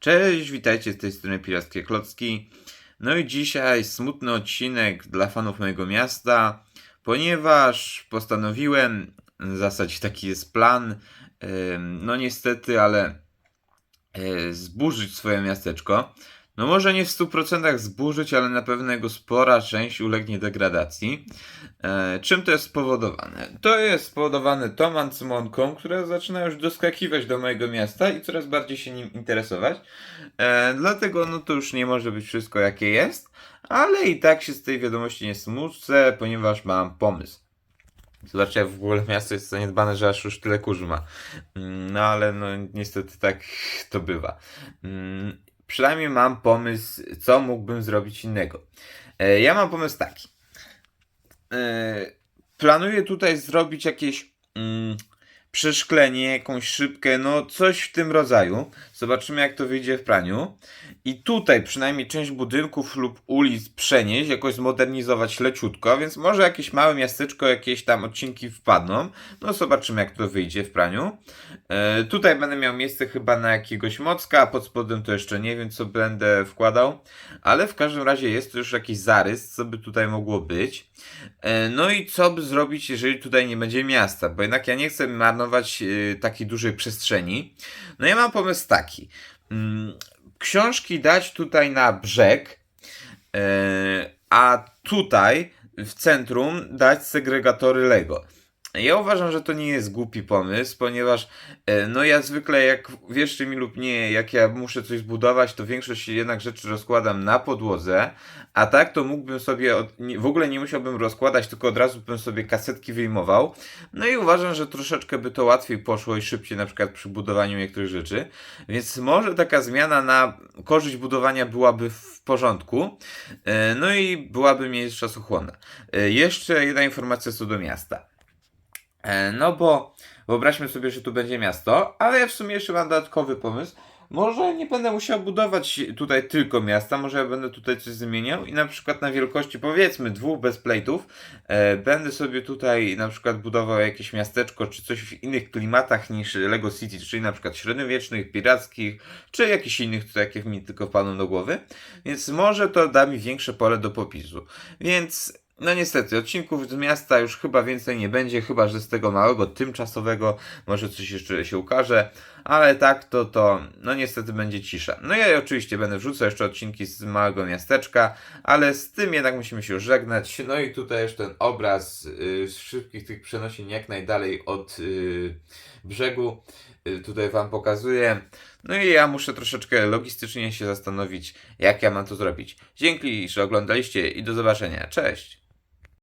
Cześć, witajcie z tej strony Pirackie Klocki. No i dzisiaj smutny odcinek dla fanów mojego miasta, ponieważ postanowiłem, w zasadzie taki jest plan, no niestety, ale e, zburzyć swoje miasteczko. No może nie w 100% zburzyć, ale na pewno jego spora część ulegnie degradacji. E, czym to jest spowodowane? To jest spowodowane tą ancymonką, która zaczyna już doskakiwać do mojego miasta i coraz bardziej się nim interesować. E, dlatego no to już nie może być wszystko jakie jest, ale i tak się z tej wiadomości nie smucę, ponieważ mam pomysł. Zobaczcie, w ogóle miasto jest zaniedbane, że aż już tyle kurzu ma. Mm, No ale no niestety tak to bywa. Przynajmniej mam pomysł, co mógłbym zrobić innego. E, Ja mam pomysł taki. E, Planuję tutaj zrobić jakieś mm, przeszklenie, jakąś szybkę, no coś w tym rodzaju. Zobaczymy, jak to wyjdzie w praniu. I tutaj przynajmniej część budynków lub ulic przenieść, jakoś zmodernizować leciutko, więc może jakieś małe miasteczko, jakieś tam odcinki wpadną. No zobaczymy, jak to wyjdzie w praniu. E, tutaj będę miał miejsce chyba na jakiegoś mocka, a pod spodem to jeszcze nie wiem, co będę wkładał. Ale w każdym razie jest to już jakiś zarys, co by tutaj mogło być. E, No i co by zrobić, jeżeli tutaj nie będzie miasta? Bo jednak ja nie chcę marnować e, takiej dużej przestrzeni. No ja mam pomysł taki. Mm, Książki dać tutaj na brzeg, e, a tutaj w centrum dać segregatory Lego. Ja uważam, że to nie jest głupi pomysł, ponieważ e, no ja zwykle jak wierzcie mi lub nie, jak ja muszę coś zbudować, to większość jednak rzeczy rozkładam na podłodze, a tak to mógłbym sobie, od, w ogóle nie musiałbym rozkładać, tylko od razu bym sobie kasetki wyjmował. No i uważam, że troszeczkę by to łatwiej poszło i szybciej na przykład przy budowaniu niektórych rzeczy. Więc może taka zmiana na korzyść budowania byłaby w porządku. E, No i byłaby mniej czasochłonna. E, Jeszcze jedna informacja co do miasta. E, No bo wyobraźmy sobie, że tu będzie miasto, ale ja w sumie jeszcze mam dodatkowy pomysł. Może nie będę musiał budować tutaj tylko miasta, może ja będę tutaj coś zmieniał i na przykład na wielkości powiedzmy dwóch bezplate'ów e, będę sobie tutaj na przykład budował jakieś miasteczko czy coś w innych klimatach niż Lego City, czyli na przykład średniowiecznych, pirackich, czy jakichś innych, co jakie mi tylko wpadną do głowy. Więc może to da mi większe pole do popisu. Więc no niestety, odcinków z miasta już chyba więcej nie będzie, chyba że z tego małego, tymczasowego może coś jeszcze się ukaże, ale tak to to, no niestety będzie cisza. No ja oczywiście będę wrzucał jeszcze odcinki z małego miasteczka, ale z tym jednak musimy się już żegnać. No i tutaj już ten obraz yy, z wszystkich tych przenosin jak najdalej od yy, brzegu. Yy, tutaj Wam pokazuję. No i ja muszę troszeczkę logistycznie się zastanowić, jak ja mam to zrobić. Dzięki, że oglądaliście i do zobaczenia. Cześć!